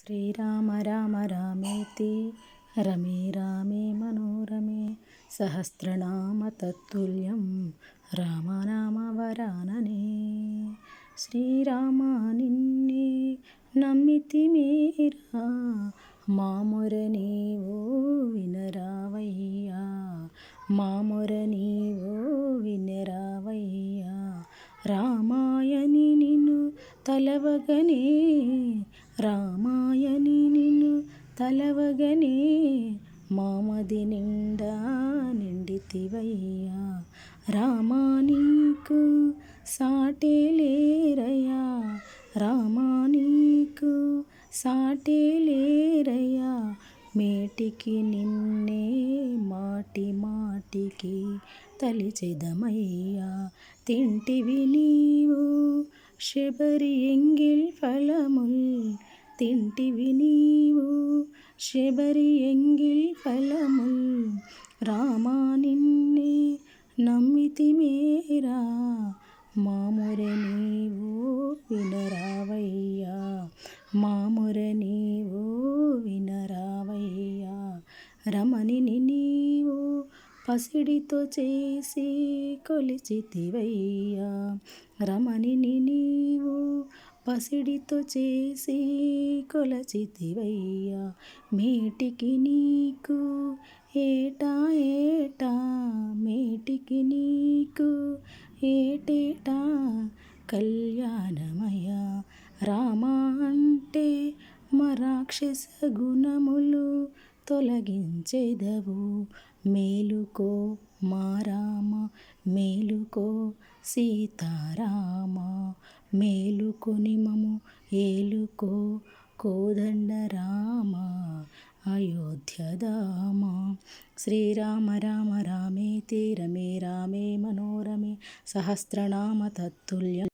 శ్రీరామ రామ రామేతి రమే రామే మనోరమే సహస్రనామ తత్తుల్యం రామనామ వరాననే. శ్రీరామ నిన్నే నమ్మితి మీరా మామొర నీవో వినరావయ్యా మామొర నీవో వినరావయ్యా రామాయని తలవగనే రామాయణి నిన్ను తలవగనే మామది నిండా నిండితివయ్యా. రామా నీకు సాటే లేరయ్యా. రామా నీకు సాటే లేరయ్యా. మేటికి నిన్నే మాటి మాటికి తలిచెదమయ్యా. తింటివి నీవు శబరి ఎంగిల్ ఫలముల్ తింటివి నీవు. శబరి ఎంగిల్ ఫలముల్ రామా నిన్నే నమ్మితి మేరా. మాముర నీవు వినరావయ్యా. మాముర నీవు వినరావయ్యా. రమణిని నీ పసిడితో చేసి కొలిచితివయ్యా. రమణిని నీవు పసిడితో చేసి కొలచితివయ్యా. మేటికి నీకు ఏటా ఏటా మేటికి నీకు ఏటేటా కళ్యాణమయ రామ అంటే మరాక్షస గుణములు తొలగించెదవు. మేలుకో మారామ మేలుకో సీతారామ. మేలుకొని మము ఏలుకో కోదండరామ. అయోధ్యదామ శ్రీరామ రామ రామేతి రమే రామే మనోరమే సహస్రనామ తత్తుల్యం.